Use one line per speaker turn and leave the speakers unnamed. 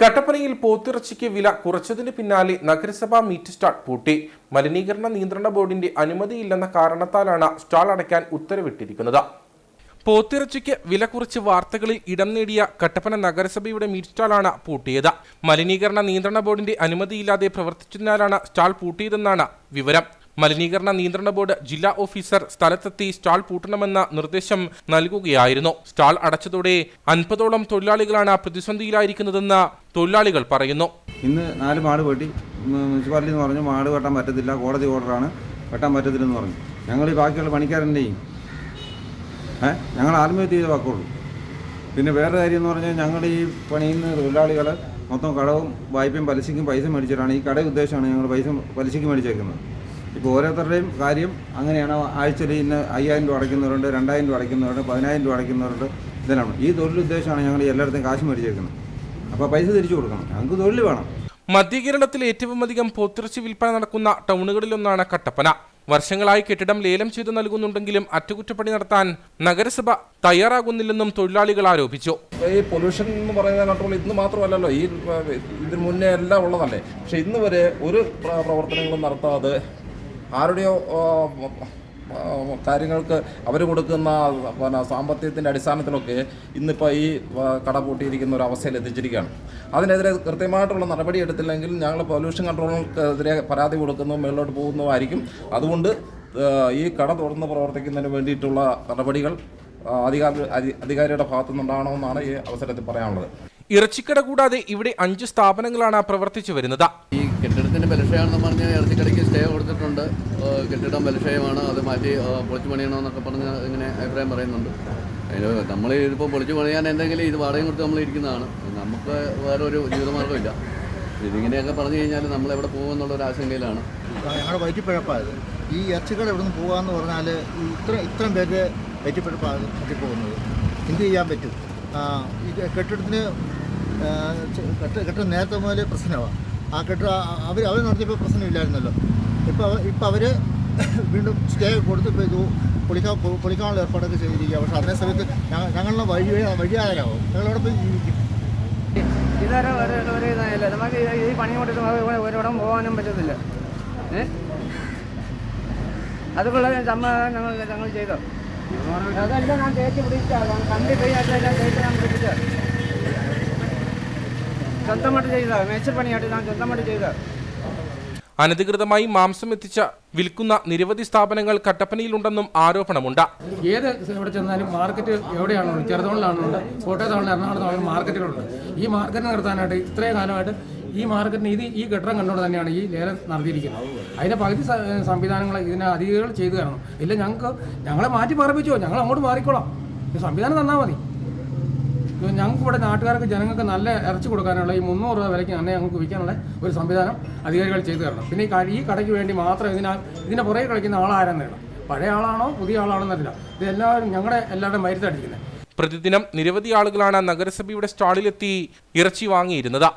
കട്ടപ്പനയിൽ പോത്തിറച്ചിക്ക് വില കുറച്ചതിന് പിന്നാലെ നഗരസഭാ മീറ്റ് സ്റ്റാൾ പൂട്ടി. മലിനീകരണ നിയന്ത്രണ ബോർഡിന്റെ അനുമതിയില്ലെന്ന കാരണത്താലാണ് സ്റ്റാൾ അടയ്ക്കാൻ ഉത്തരവിട്ടിരിക്കുന്നത്. പോത്തിറച്ചിക്ക് വില കുറച്ച് വാർത്തകളിൽ ഇടം നേടിയ കട്ടപ്പന നഗരസഭയുടെ മീറ്റ് സ്റ്റാളാണ് പൂട്ടിയത്. മലിനീകരണ നിയന്ത്രണ ബോർഡിന്റെ അനുമതിയില്ലാതെ പ്രവർത്തിച്ചതിനാലാണ് സ്റ്റാൾ പൂട്ടിയതെന്നാണ് വിവരം. മലിനീകരണ നിയന്ത്രണ ബോർഡ് ജില്ലാ ഓഫീസർ സ്ഥലത്തെത്തി സ്റ്റാൾ പൂട്ടണമെന്ന നിർദ്ദേശം നൽകുകയായിരുന്നു. സ്റ്റാൾ അടച്ചതോടെ അൻപതോളം തൊഴിലാളികളാണ് പ്രതിസന്ധിയിലായിരിക്കുന്നതെന്ന് തൊഴിലാളികൾ പറയുന്നു.
ഇന്ന് നാല് മാട് വെട്ടി. മുനിസിപ്പാലിറ്റി എന്ന് പറഞ്ഞു മാട് വെട്ടാൻ പറ്റത്തില്ല കോടതി ഓർഡറാണ് വെട്ടാൻ പറ്റത്തില്ലെന്ന് പറഞ്ഞു. ഞങ്ങൾ ഈ ബാക്കിയുള്ള പണിക്കാരന്റെയും ഏ? ഞങ്ങൾ ആത്മഹത്യ ചെയ്ത വാക്കുള്ളൂ. പിന്നെ വേറെ കാര്യം എന്ന് പറഞ്ഞാൽ ഞങ്ങൾ ഈ പണിയുന്ന തൊഴിലാളികൾ മൊത്തം കടവും വായ്പയും പലിശയ്ക്കും പൈസ മേടിച്ചിട്ടാണ് ഈ കട ഉദ്ദേശമാണ് ഞങ്ങൾ പൈസ പലിശയ്ക്ക് മേടിച്ചേക്കുന്നത്. ഇപ്പോൾ ഓരോരുത്തരുടെയും കാര്യം അങ്ങനെയാണ്. ആഴ്ചയിൽ ഇന്ന് അയ്യായിരം രൂപ അടയ്ക്കുന്നവരുണ്ട് രണ്ടായിരം രൂപ അടയ്ക്കുന്നവരുണ്ട് പതിനായിരം രൂപ അടയ്ക്കുന്നവരുണ്ട്. ഇതിനാണ് ഈ തൊഴിലുദ്ദേശമാണ് ഞങ്ങൾ എല്ലായിടത്തും കാശ് മേടിച്ചേക്കുന്നത്. അപ്പോൾ പൈസ തിരിച്ചു കൊടുക്കണം. ഞങ്ങൾക്ക് തൊഴിൽ വേണം.
മധ്യ കേരളത്തിൽ ഏറ്റവും അധികം പോത്തിറച്ചി വിൽപ്പന നടക്കുന്ന ടൗണുകളിലൊന്നാണ് കട്ടപ്പന. വർഷങ്ങളായി കെട്ടിടം ലേലം ചെയ്തു നൽകുന്നുണ്ടെങ്കിലും അറ്റകുറ്റപ്പണി നടത്താൻ നഗരസഭ തയ്യാറാകുന്നില്ലെന്നും തൊഴിലാളികൾ ആരോപിച്ചു.
ഈ പൊല്യൂഷൻ എന്ന് പറയുന്ന കൺട്രോൾ ഇന്ന് മാത്രമല്ലല്ലോ ഈ ഇതിന് മുന്നേ എല്ലാം ഉള്ളതല്ലേ? പക്ഷെ ഇന്ന് വരെ ഒരു പ്രവർത്തനങ്ങളും നടത്താതെ ആരുടെയോ കാര്യങ്ങൾക്ക് അവർ കൊടുക്കുന്ന പിന്നെ സാമ്പത്തികത്തിന്റെ അടിസ്ഥാനത്തിലൊക്കെ ഇന്നിപ്പോൾ ഈ കട പൂട്ടിയിരിക്കുന്ന ഒരു അവസ്ഥയിൽ എത്തിച്ചിരിക്കുകയാണ്. അതിനെതിരെ കൃത്യമായിട്ടുള്ള നടപടി എടുത്തില്ലെങ്കിൽ ഞങ്ങൾ പൊല്യൂഷൻ കൺട്രോളിനെതിരെ പരാതി കൊടുക്കുന്നു മുകളിലോട്ട് പോകുന്നതായിരിക്കും. അതുകൊണ്ട് ഈ കട തുറന്ന് പ്രവർത്തിക്കുന്നതിന് വേണ്ടിയിട്ടുള്ള നടപടികൾ അധികാരി അധി- അധികാരിയുടെ ഭാഗത്തുനിന്നുണ്ടാകണമെന്നാണ് ഈ അവസരത്തിൽ പറയാനുള്ളത്.
ഇറച്ചിക്കട കൂടാതെ ഇവിടെ അഞ്ച് സ്ഥാപനങ്ങളാണ് പ്രവർത്തിച്ചു വരുന്നത്.
ഈ കെട്ടിടത്തിന്റെ ബലക്ഷയമാണെന്ന് പറഞ്ഞ് ഇറച്ചിക്കടയ്ക്ക് സ്റ്റേ കൊടുത്തിട്ടുണ്ട്. കെട്ടിടം ബലക്ഷയമാണ്. അത് മാറ്റി പൊളിച്ചു പണിയണമെന്നൊക്കെ പറഞ്ഞ് ഇങ്ങനെ അഭിപ്രായം പറയുന്നുണ്ട്. അതിന് നമ്മൾ ഇതിപ്പോൾ പൊളിച്ചു പണിയാൻ എന്തെങ്കിലും ഇത് വാടകയും കൊടുത്ത് നമ്മൾ ഇരിക്കുന്നതാണ്. നമുക്ക് വേറെ ഒരു ജീവിതമാർഗമില്ല. ഇതിങ്ങനെയൊക്കെ പറഞ്ഞു കഴിഞ്ഞാൽ നമ്മൾ എവിടെ പോകുമെന്നുള്ള ഒരു ആശങ്കയിലാണ്.
ഞങ്ങളുടെ വയറ്റിപ്പഴപ്പായത്. ഈ ഇറച്ചിക്കട ഇവിടെ നിന്ന് പോകാമെന്ന് പറഞ്ഞാൽ ഇത്ര ഇത്രയും പേര് വയറ്റിപ്പഴപ്പാണ് പോകുന്നത് എന്ത് ചെയ്യാൻ പറ്റും? ഈ കെട്ടിടത്തിന് കെട്ടിടം നേരത്തെ മുതൽ പ്രശ്നമാണ് ആ കെട്ടിടം അവർ അവർ നടത്തിയപ്പോൾ പ്രശ്നമില്ലായിരുന്നല്ലോ. ഇപ്പോൾ ഇപ്പോൾ അവർ വീണ്ടും സ്റ്റേ കൊടുത്ത് ഇപ്പോൾ ഇത് പൊളിക്കാൻ പൊളിക്കാനുള്ള ഏർപ്പാടൊക്കെ ചെയ്തിരിക്കുക പക്ഷേ അതേ സമയത്ത് ഞങ്ങളുടെ വഴി വഴിയാകാനാവും ഞങ്ങളവിടെ പോയി ജീവിക്കും.
ഇതാരോ ഒരു ഒരു നമുക്ക് ഈ- പണി കൊണ്ടിട്ട് ഒരിടം പോകാനും പറ്റത്തില്ല. ഏ? അതുകൊള്ള സമ്മതം ഞങ്ങൾ ഞങ്ങൾ ചെയ്തോ? അതെല്ലാം ഞാൻ തേച്ച് പിടിച്ചാണ് കണ്ടിട്ട് അതെല്ലാം തേച്ച് ഞാൻ പിടിപ്പിച്ച സ്വന്തമായിട്ട് ചെയ്ത മേച്ചപ്പണിയായിട്ട് ഞാൻ സ്വന്തമായിട്ട് ചെയ്ത
അനധികൃതമായി മാംസം എത്തിച്ച വിൽക്കുന്ന നിരവധി സ്ഥാപനങ്ങൾ കട്ടപ്പനയിലുണ്ടെന്നും ആരോപണമുണ്ട്.
ഏത് എവിടെ ചെന്നാലും മാർക്കറ്റ് എവിടെയാണുള്ളത് ചെറുതോണിലാണോ? കോട്ടയത്താണുണ്ട് എറണാകുളത്താണുണ്ട് മാർക്കറ്റുകളുണ്ട് ഈ മാർക്കറ്റ് നടത്താനായിട്ട് ഇത്രയും കാലമായിട്ട് ഈ മാർക്കറ്റിന് ഇത് ഈ കെട്ടിടം കണ്ടുകൊണ്ട് തന്നെയാണ് ഈ ലേലം നടത്തിയിരിക്കുന്നത്. അതിന്റെ പകുതി സംവിധാനങ്ങൾ ഇതിന് അധികങ്ങൾ ചെയ്തു തരണം. ഇല്ല ഞങ്ങൾക്ക് ഞങ്ങളെ മാറ്റി പറപ്പിച്ചോ ഞങ്ങൾ അങ്ങോട്ട് മാറിക്കോളാം. സംവിധാനം തന്നാൽ മതി. ഞങ്ങൾക്ക് ഇവിടെ നാട്ടുകാർക്ക് ജനങ്ങൾക്ക് നല്ല ഇറച്ചി കൊടുക്കാനുള്ള ഈ മുന്നൂറ് രൂപ വിലയ്ക്ക് തന്നെ ഞങ്ങൾക്ക് വിൽക്കാനുള്ള ഒരു സംവിധാനം അധികാരികൾ ചെയ്തു തരണം. പിന്നെ ഈ കടയ്ക്ക് വേണ്ടി മാത്രം ഇതിനാ ഇതിന്റെ പുറകെ കളിക്കുന്ന ആളാരെന്ന് അറിയണം പഴയ ആളാണോ പുതിയ ആളാണോ എന്നറിയില്ല ഇത് എല്ലാവരും ഞങ്ങളുടെ എല്ലാവരുടെയും മരുത്തടിക്കുന്നത്
പ്രതിദിനം നിരവധി ആളുകളാണ് നഗരസഭയുടെ സ്റ്റാളിലെത്തി ഇറച്ചി വാങ്ങിയിരുന്നത്.